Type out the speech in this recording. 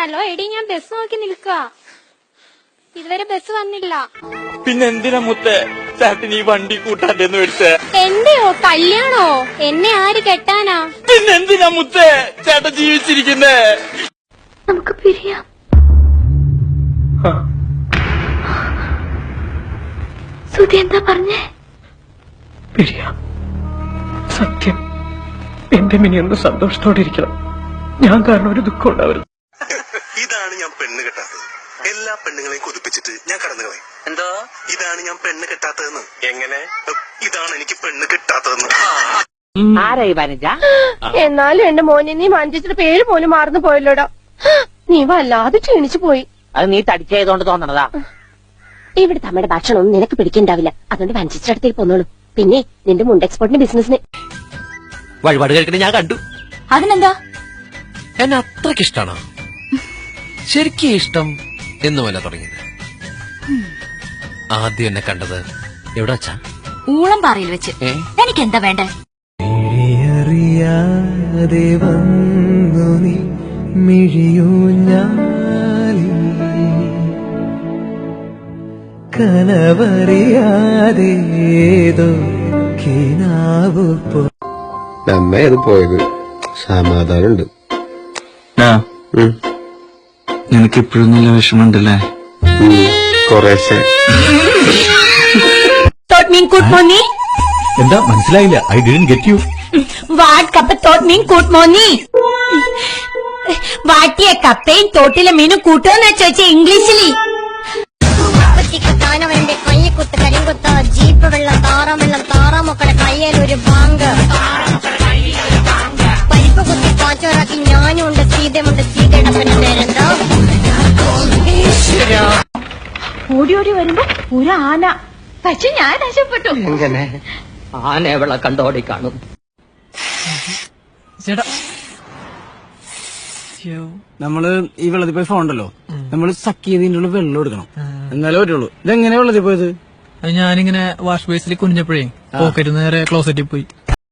Hello എടി ഞാൻ bus നോക്കി നിൽക്കുക ഇതുവരെ ബസ് വന്നില്ല. പിന്നെ എന്തിനാ മുത്തേ? ചേട്ടൻ ഈ വണ്ടി കൂട്ടാണ്ടെന്ന് മേടിച്ചേ എന്റെയോ? കല്യാണോ? എന്നെ ആര് കെട്ടാനാ? പിന്നെ എന്തിനാ മുത്തേ? ചേട്ടൻ ജീവിച്ചിരിക്കുന്നേ. നമുക്ക് പിരിയാം. സുധി എന്താ പറഞ്ഞേ? പിരിയാം. സത്യം. എന്റെ മിനി ഒന്ന് സന്തോഷത്തോടെ ഇരിക്കണം. ഞാൻ കാരണം ഒരു ദുഃഖം ഉണ്ടാവരുത്. പെണ്ണ് കെട്ടാത്തത്. എല്ലാ പെണ്ണുങ്ങളെയും കൊതിപ്പിച്ചിട്ട് ഞാൻ കടന്നു കളയും. എന്തോ? ഇതാണ് ഞാൻ പെണ്ണ് കെട്ടാത്തതെന്ന്. എങ്ങനെ? ഇതാണ് എനിക്ക് പെണ്ണ് കെട്ടാത്തതെന്ന്. ആരായി വനജ എന്നാലും എന്റെ മോനെ നീ മഞ്ചിച്ചിട്ട് പേര് പോലും മാറുന്നു പോയല്ലോടാ? നീ വല്ലാതെ ക്ഷീണിച്ചു പോയി. അത് നീ തടിച്ചതുകൊണ്ട് തോന്നണതാ. ഇവിടുത്തെ അമ്മയുടെ ഭക്ഷണം ഒന്നും നിനക്ക് പിടിക്കണ്ടാവില്ല. അതുകൊണ്ട് അടുത്തേക്ക് പോന്നോളൂ. പിന്നെ നിന്റെ മുണ്ട് എക്സ്പോർട്ടിന്റെ ബിസിനസിന് വഴിപാട് കേൾക്കണേ ഞാൻ കണ്ടു. അതിനെന്താ? എന്നെ അത്രക്കിഷ്ടാണോ ഇഷ്ടാണോ? ശരിക്കും ഇഷ്ടം എന്നുമല്ല തുടങ്ങിയത്? ആദ്യം എന്നെ കണ്ടത് എവിടെ വച്ചാ? ഊളം പാറയിൽ വെച്ച്. എനിക്ക് എന്താ വേണ്ടേ? അറിയാതെ വന്നു നീ മിഴിയൂഞ്ഞാലി. കനവറിയാതെ ഏതോ കിനാവു പോ നന്നായത് പോയത്. സമാധാനമുണ്ട്. നിനക്ക് ഇപ്പോഴും നല്ല വിഷമമുണ്ടല്ലേ? കൊറേശ്ശെ. തോട്ട് മീൻ കൂട്ട് മോന്നി എന്താ മനസ്സിലായില്ല. I didn't get you what kappa thought മീൻ കൂട്ട് മോന്നി വാട്ടിയ കപ്പയും തോട്ടിലെ മീനും കൂട്ടുമെന്നാ ചോദിച്ച ഇംഗ്ലീഷിൽ അവന്റെ കയ്യക്കുത്ത് കരിങ്കുത്ത് ജീപ്പ് വെള്ളം താറാം വെള്ളം താറാമക്കളുടെ കയ്യിൽ ഒരു ബാങ്ക്. ഓടി ഓടി വരുമ്പോ ഒരു ആന. പക്ഷെ ഞാൻ രക്ഷപ്പെട്ടു. എങ്ങനെ? ആന എവിടെ കണ്ടോടി കാണും. നമ്മൾ ഈ വെള്ളത്തിൽ പോയി ഫോണ്ടല്ലോ ഉണ്ടല്ലോ. നമ്മൾ സക്കിയതിനുള്ള ഉള്ളിൽ വെള്ളം എടുക്കണം. എന്നാലേ പറ്റുള്ളൂ. ഇതെങ്ങനെയാ വെള്ളത്തിൽ പോയത്? ഞാനിങ്ങനെ വാഷ് ബേസിൽ കുനിഞ്ഞപ്പോഴേ പോക്കറ്റ് നേരെ ക്ലോസറ്റിൽ പോയി.